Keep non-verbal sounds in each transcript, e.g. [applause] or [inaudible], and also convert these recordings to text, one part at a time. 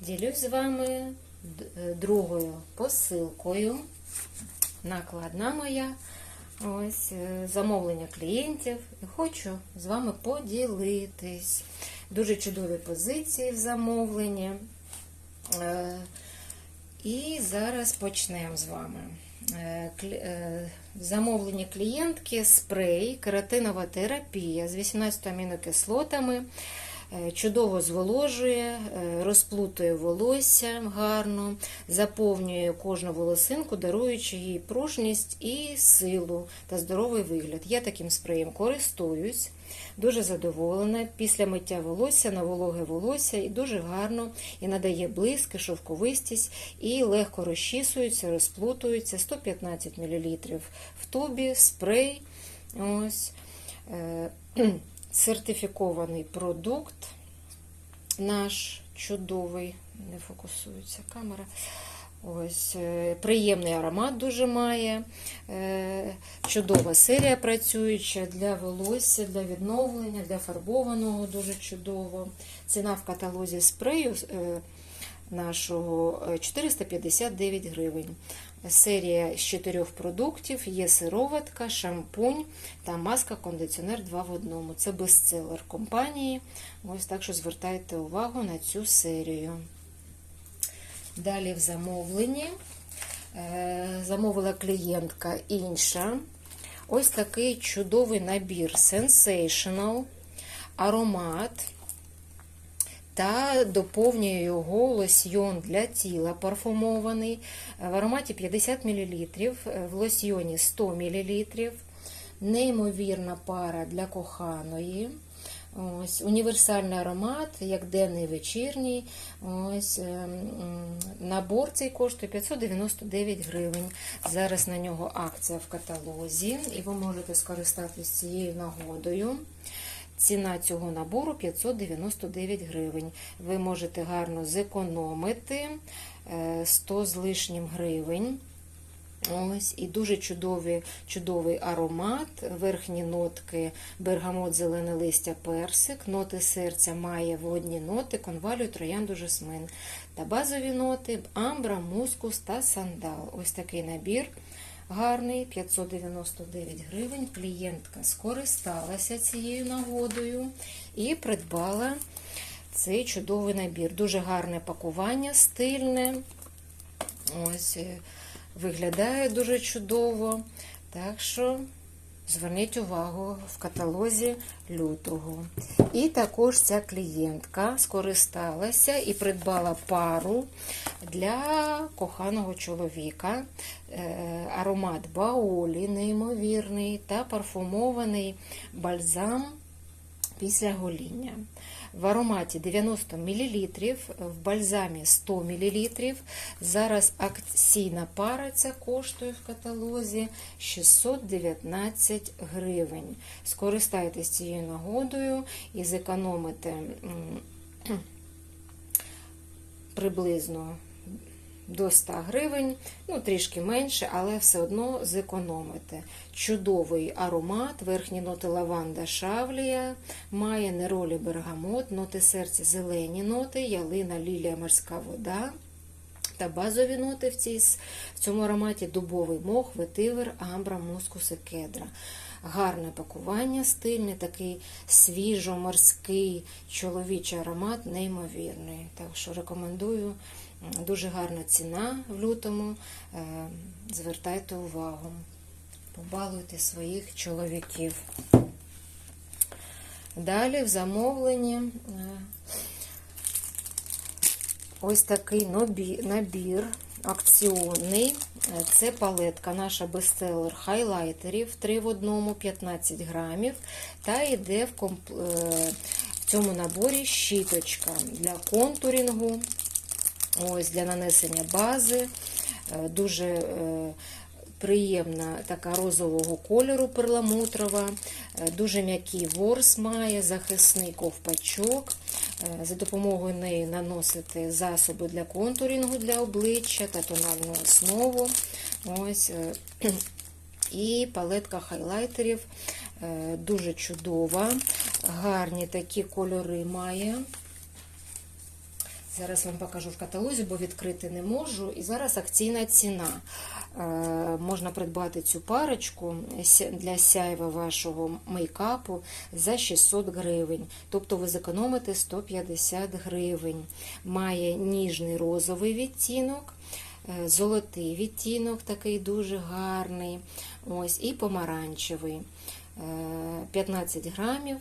Ділюсь з вами другою посилкою. Накладна моя. Ось е, замовлення клієнтів. І хочу з вами поділитись. Дуже чудові позиції в замовленні. Е, І зараз почнемо з вами. Е, е, замовленні клієнтки спрей, кератинова терапія з 18 амінокислотами. Е, Чудово зволожує, е, розплутує волосся гарно, заповнює кожну волосинку, даруючи їй пружність і силу та здоровий вигляд. Я таким спреєм користуюсь, дуже задоволена. Після миття волосся на вологе волосся і дуже гарно і надає блиск, і шовковистість і легко розчісується, розплутується. 115 мл в тубі, спрей. Ось. Сертифікований продукт наш чудовий, не фокусується камера. Ось, е, приємний аромат дуже має. Е, Чудова серія працююча для волосся, для відновлення, для фарбованого дуже чудово. Ціна в каталозі спрею е, нашого е, 459 гривень. Серія з чотирьох продуктів є сироватка, шампунь та маска кондиціонер 2 в одному. Це бестселер компанії. Ось так що звертайте увагу на цю серію. Далі в замовленні е, замовила клієнтка інша. Ось такий чудовий набір Sensational аромат та доповнює його лосьйон для тіла парфумований в ароматі 50 мл, в лосьйоні 100 мл, неймовірна пара для коханої. Ось, універсальний аромат, як денний вечірній. Ось, ем, набор цей коштує 599 гривень. Зараз на нього акція в каталозі, і ви можете скористатися цією нагодою. Ціна цього набору 599 гривень. Ви можете гарно зекономити е, 100 з лишнім гривень. Ось і дуже чудовий, чудовий аромат. Верхні нотки бергамот, зелене листя, персик. Ноти серця має водні ноти, конвалію, троянду, жасмин. Та базові ноти амбра, мускус та сандал. Ось такий набір гарний, 599 гривень. Клієнтка скористалася цією нагодою і придбала цей чудовий набір. Дуже гарне пакування, стильне. Ось е, виглядає дуже чудово. Так що зверніть увагу в каталозі лютого. І також ця клієнтка скористалася і придбала пару для коханого чоловіка. Е, Аромат баолі, неймовірний, та парфумований бальзам після гоління. В ароматі 90 мл, в бальзамі 100 мл. Зараз акційна пара ця коштує в каталозі 619 гривень. Скористайтесь цією нагодою і зекономите [clears throat] приблизно до 100 гривень, ну трішки менше, але все одно зекономите. Чудовий аромат, верхні ноти лаванда шавлія, має неролі бергамот, ноти серця зелені ноти, ялина, лілія, морська вода. Та базові ноти в, цій, в цьому ароматі дубовий мох, ветивер, амбра, мускус і кедра. Гарне пакування, стильний, такий свіжо-морський чоловічий аромат, неймовірний. Так що рекомендую. Дуже гарна ціна в лютому. Е, Звертайте увагу. Побалуйте своїх чоловіків. Далі в замовленні е, ось такий набір акціонний. Е, Це палетка, наша бестселер хайлайтерів 3 в одному, 15 грамів. Та йде в, комп... в цьому наборі щіточка для контурінгу. Ось для нанесення бази. Е, Дуже е, приємна така розового кольору перламутрова, Е, дуже м'який ворс має, захисний ковпачок. За допомогою неї наносити засоби для контурінгу для обличчя та тональну основу. Ось. І палетка хайлайтерів дуже чудова, гарні такі кольори має. Зараз вам покажу в каталозі, бо відкрити не можу. І зараз акційна ціна. Е, можна придбати цю парочку для сяйва вашого мейкапу за 600 гривень. Тобто ви зекономите 150 гривень. Має ніжний розовий відтінок. е, Золотий відтінок такий дуже гарний. Ось, і помаранчевий. Е, 15 грамів.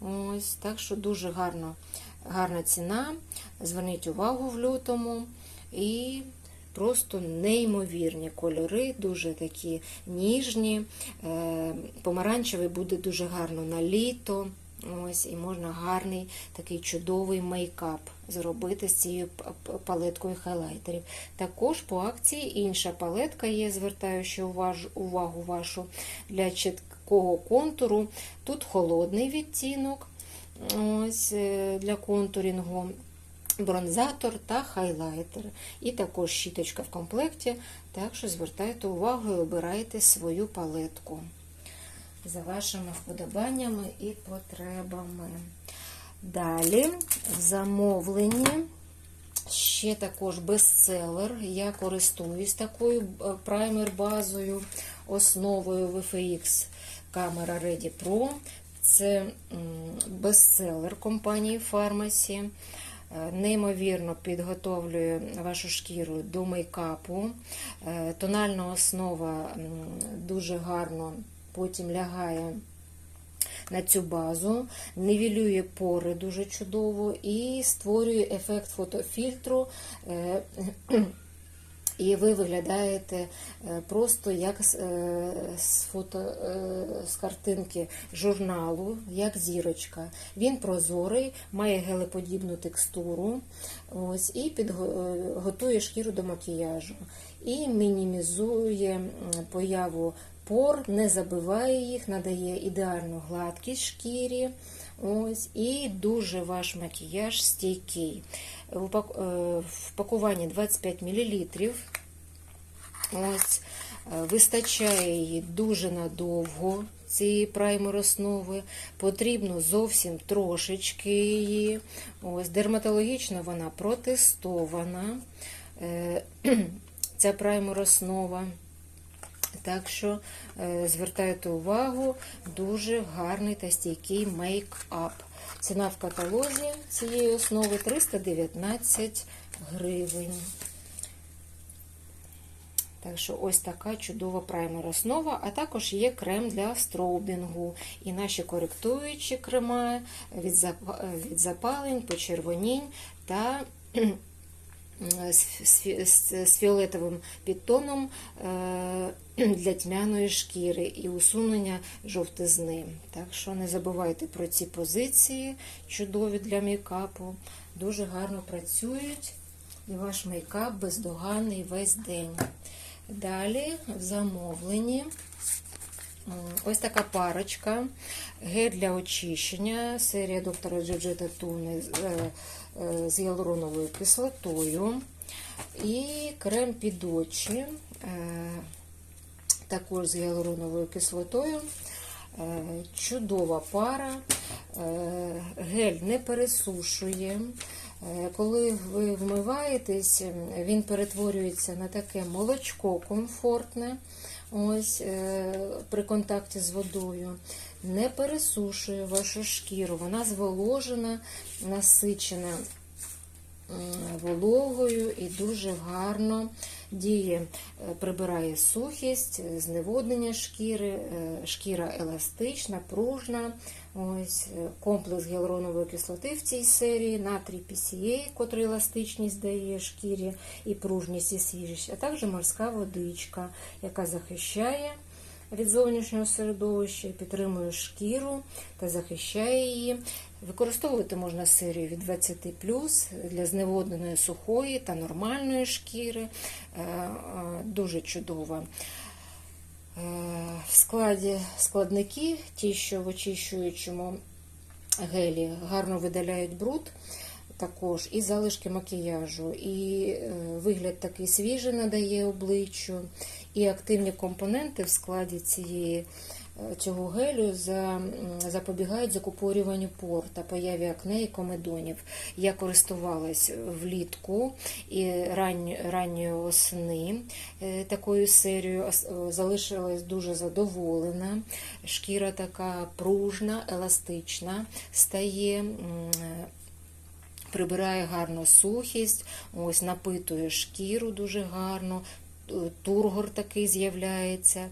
Ось, так що дуже гарно, гарна ціна. Зверніть увагу в лютому. І просто неймовірні кольори, дуже такі ніжні. Е, Помаранчевий буде дуже гарно на літо. Ось, і можна гарний такий чудовий мейкап зробити з цією палеткою хайлайтерів. Також по акції інша палетка є, звертаю ще уваж- увагу вашу для чіткого контуру. Тут холодний відтінок ось, е, для контурінгу. Бронзатор та хайлайтер. І також щіточка в комплекті. Так що звертайте увагу і обирайте свою палетку за вашими вподобаннями і потребами. Далі в замовленні ще також бестселер. Я користуюсь такою е, праймер-базою, основою VFX камера Ready Pro. Це бестселер компанії Pharmacy. Е, Неймовірно підготовлює вашу шкіру до мейкапу. Е, Тональна основа дуже гарно потім лягає на цю базу, нивелює пори дуже чудово і створює ефект фотофільтру. І ви виглядаєте е, просто як з, е, фото е, з картинки журналу, як зірочка. Він прозорий, має гелеподібну текстуру. Ось, і підго- готує шкіру до макіяжу. І мінімізує появу пор, не забиває їх, надає ідеальну гладкість шкірі. Ось, і дуже ваш макіяж стійкий. В е, пакуванні 25 мл. Ось, е, вистачає її дуже надовго, цієї праймер основи. Потрібно зовсім трошечки її. Ось, дерматологічно вона протестована. Е, [clears throat] Ця праймер основа. Так що е, звертайте увагу, дуже гарний та стійкий мейк-ап. Ціна в каталозі цієї основи 319 гривень. Так що ось така чудова праймер основа, а також є крем для строубінгу. І наші коректуючі крема від запалень, почервонінь та з, з фіолетовим підтоном е, [clears throat] для тьмяної шкіри і усунення жовтизни. Так що не забувайте про ці позиції, чудові для мейкапу. Дуже гарно працюють, і ваш мейкап бездоганний весь день. Далі в замовленні ось така парочка. Гель для очищення, серія доктора Джоджета Туни з, е, е, гіалуроновою кислотою. І крем під очі, е, також з гіалуроновою кислотою. Чудова пара, гель не пересушує. Коли ви вмиваєтесь, він перетворюється на таке молочко комфортне ось, е, при контакті з водою. Не пересушує вашу шкіру, вона зволожена, насичена вологою і дуже гарно діє, е, прибирає сухість, зневоднення шкіри, е, шкіра еластична, пружна. Ось е, комплекс гіалуронової кислоти в цій серії, натрій PCA, котрий еластичність дає шкірі і пружність і свіжість, а також морська водичка, яка захищає від зовнішнього середовища, підтримує шкіру та захищає її. Використовувати можна серію від 20 для зневодненої сухої та нормальної шкіри. Е, е, Дуже чудова. Е, В складі складники, ті, що в очищуючому гелі гарно видаляють бруд, також і залишки макіяжу, і е, вигляд такий свіжий надає обличчю, і активні компоненти в складі цієї цього гелю запобігають закупорюванню пор та появі акне і комедонів. Я користувалась влітку і ранньої осени е, такою серією, е, залишилась дуже задоволена. Шкіра така пружна, еластична стає. Прибирає гарно сухість, ось напитує шкіру дуже гарно, тургор такий з'являється.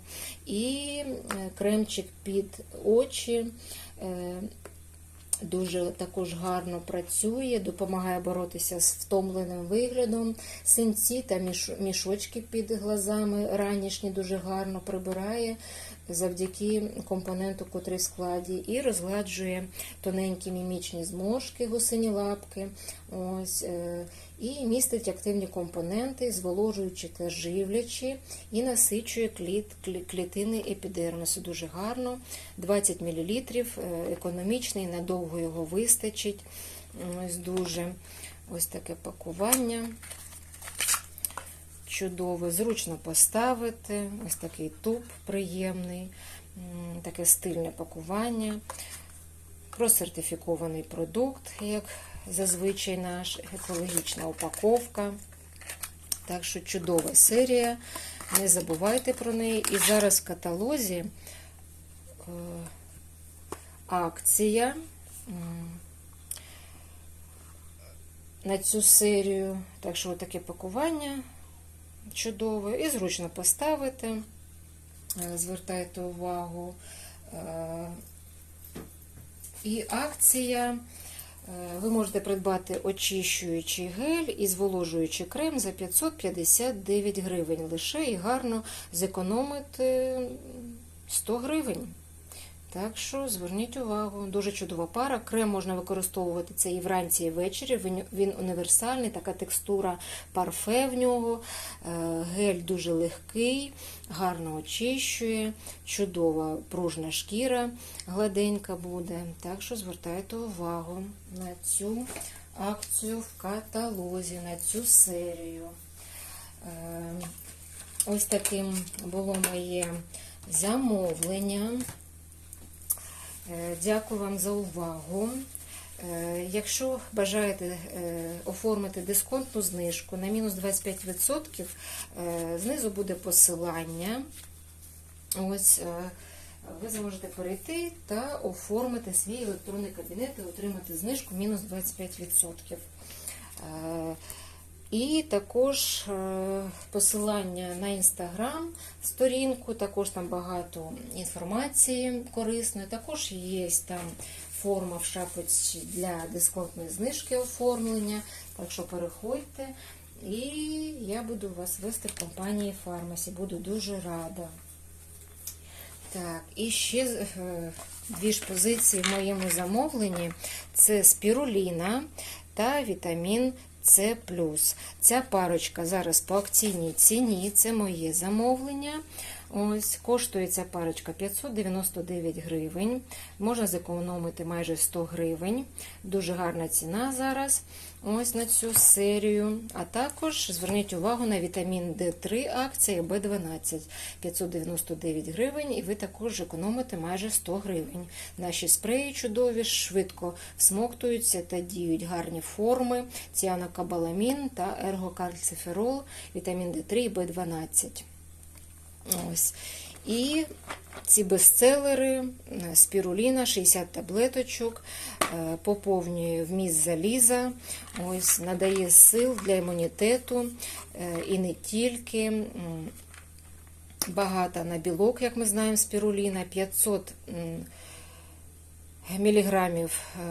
І е, кремчик під очі е, дуже також гарно працює, допомагає боротися з втомленим виглядом. Синці та мішочки під глазами ранішні дуже гарно прибирає завдяки компоненту, котрий в складі, і розгладжує тоненькі мімічні зморшки, гусині лапки. Ось, е, і містить активні компоненти, зволожуючи та живлячі, і насичує кліт, клітини епідермісу. Дуже гарно. 20 мл, економічний, надовго його вистачить. Ось дуже ось таке пакування. Чудове, зручно поставити. Ось такий туп приємний, таке стильне пакування. Просертифікований продукт, як зазвичай наш, екологічна упаковка. Так що чудова серія. Не забувайте про неї. І зараз в каталозі е, акція на цю серію. Так що таке пакування чудове і зручно поставити. Е, Звертайте увагу. Е, І акція. е, Ви можете придбати очищуючий гель і зволожуючий крем за 559 гривень лише і гарно зекономити 100 гривень. Так що зверніть увагу, дуже чудова пара. Крем можна використовувати це і вранці, і ввечері. Він, універсальний, така текстура парфе в нього. Е, Гель дуже легкий, гарно очищує, чудова пружна шкіра, гладенька буде. Так що звертайте увагу на цю акцію в каталозі, на цю серію. Е, Ось таким було моє замовлення. Е, Дякую вам за увагу. Е, Якщо бажаєте е, оформити дисконтну знижку на мінус 25%, е, знизу буде посилання. Ось ви зможете перейти та оформити свій електронний кабінет і отримати знижку мінус 25%. І також е, посилання на інстаграм сторінку, також там багато інформації корисної. Також є там форма в шапочці для дисконтної знижки оформлення. Так що переходьте, і я буду вас вести в компанії Фармасі. Буду дуже рада. Так, і ще е, дві ж позиції в моєму замовленні: це спіруліна та вітамін С. Ця парочка зараз по акційній ціні, це моє замовлення. Ось, коштує ця парочка 599 гривень. Можна зекономити майже 100 гривень. Дуже гарна ціна зараз. Ось на цю серію. А також зверніть увагу на вітамін D3 акція B12 599 гривень, і ви також економите майже 100 гривень. Наші спреї чудові, швидко всмоктуються та діють гарні форми, ціанокабаламін та ергокальциферол, вітамін D3 і B12. Ось. І ці бестселери, е, спіруліна, 60 таблеточок, е, поповнює вміст заліза, ось, надає сил для імунітету е, і не тільки. Багата на білок, як ми знаємо, спіруліна, 500 м, міліграмів е,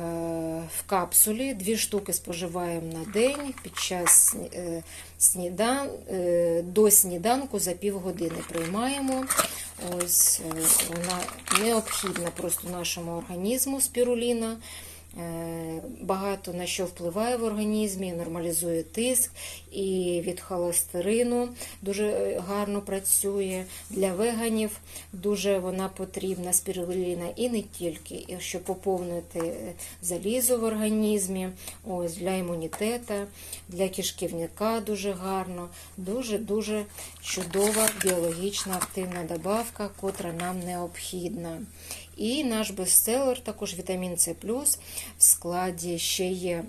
в капсулі, дві штуки споживаємо на день під час е, снідан, е, до сніданку за півгодини приймаємо. Ось вона необхідна просто нашому організму спіруліна. Е, багато на що впливає в організмі, нормалізує тиск і від холестерину дуже е, гарно працює. Для веганів дуже вона потрібна спіруліна і не тільки, щоб поповнити е, залізо в організмі, ось для імунітету, для кишківника дуже гарно, дуже-дуже чудова біологічна активна добавка, котра нам необхідна. І наш бестселер, також вітамін С в складі ще є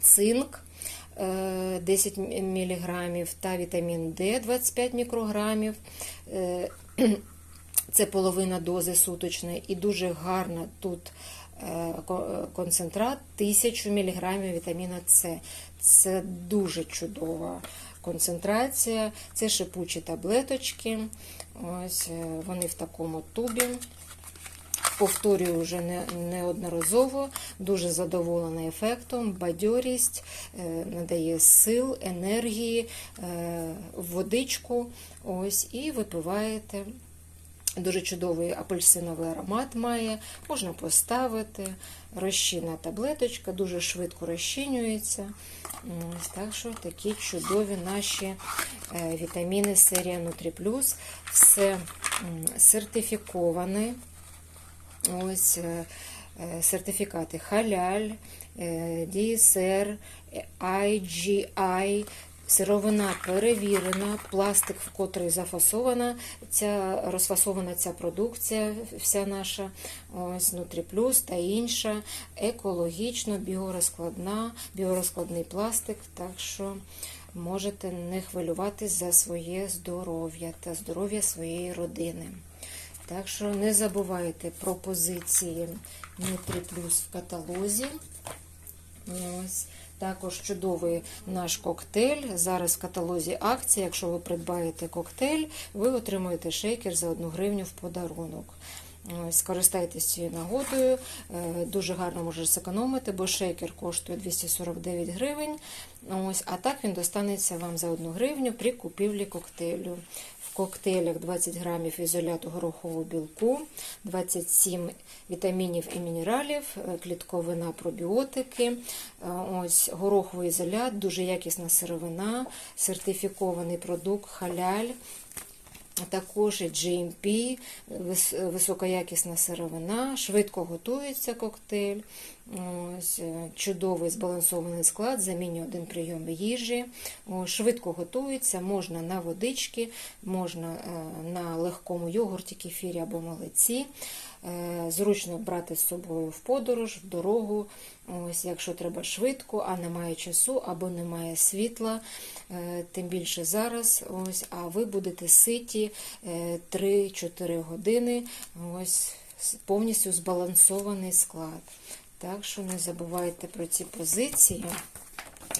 цинк. е, 10 мг та вітамін Д 25 мікрограмів. Е, [clears throat] Це половина дози суточної і дуже гарна тут е, концентрат 1000 мг вітаміна С. Це дуже чудова концентрація. Це шипучі таблеточки. Ось е, вони в такому тубі. Повторюю вже не, неодноразово, дуже задоволена ефектом, бадьорість, е, надає сил, енергії, е, водичку. Ось, і випиваєте. Дуже чудовий апельсиновий аромат має, можна поставити. Розчинна таблеточка, дуже швидко розчинюється. Ось, так що такі чудові наші е, вітаміни серія Нутріплюс. Все сертифіковане. Ось е, е, сертифікати. Халяль, DSR, е, IGI, сировина перевірена, пластик, в котрий зафасована. Ця розфасована ця продукція, вся наша. Ось Нутріплюс та інша, екологічно, біорозкладна, біорозкладний пластик. Так що можете не хвилюватись за своє здоров'я та здоров'я своєї родини. Так що не забувайте про позиції Нутріплюс в каталозі. Ось. Також чудовий наш коктейль. Зараз в каталозі акція. Якщо ви придбаєте коктейль, ви отримуєте шейкер за 1 гривню в подарунок. Скористайтесь цією нагодою, Е, дуже гарно можеш зекономити, бо шейкер коштує 249 гривень. Ось, а так він достанеться вам за 1 гривню при купівлі коктейлю. Коктейлях 20 грамів ізоляту горохового білку, 27 вітамінів і мінералів, е, клітковина, пробіотики. Е, Ось гороховий ізолят, дуже якісна сировина, сертифікований продукт халяль. Також GMP, вис- високоякісна сировина, швидко готується коктейль. Ось, е, чудовий збалансований склад, замінює один прийом їжі. Швидко готується, можна на водички, можна е, на легкому йогурті, кефірі або молоці. Е, Зручно брати з собою в подорож, в дорогу. Ось, якщо треба швидко, а немає часу або немає світла, е, тим більше зараз. Ось, а ви будете ситі е, 3-4 години. Ось повністю збалансований склад. Так що не забувайте про ці позиції.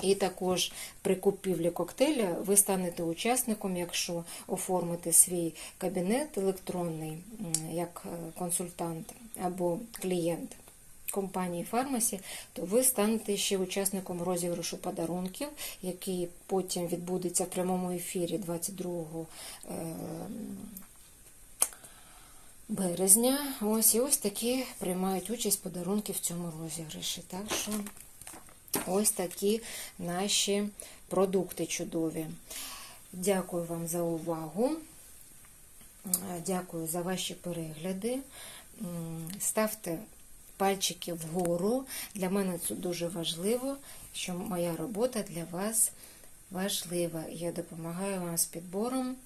І також при купівлі коктейля ви станете учасником, якщо оформите свій кабінет електронний як е, консультант або клієнт компанії Фармасі, то ви станете ще учасником розіграшу подарунків, який потім відбудеться в прямому ефірі 22 е, березня. Ось і ось такі приймають участь подарунки в цьому розіграші. Так що ось такі наші продукти чудові. Дякую вам за увагу. Дякую за ваші перегляди. Ставте пальчики вгору. Для мене це дуже важливо, що моя робота для вас важлива. Я допомагаю вам з підбором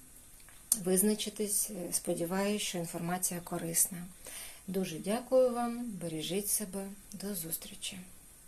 визначитись. Сподіваюся, що інформація корисна. Дуже дякую вам, бережіть себе, до зустрічі!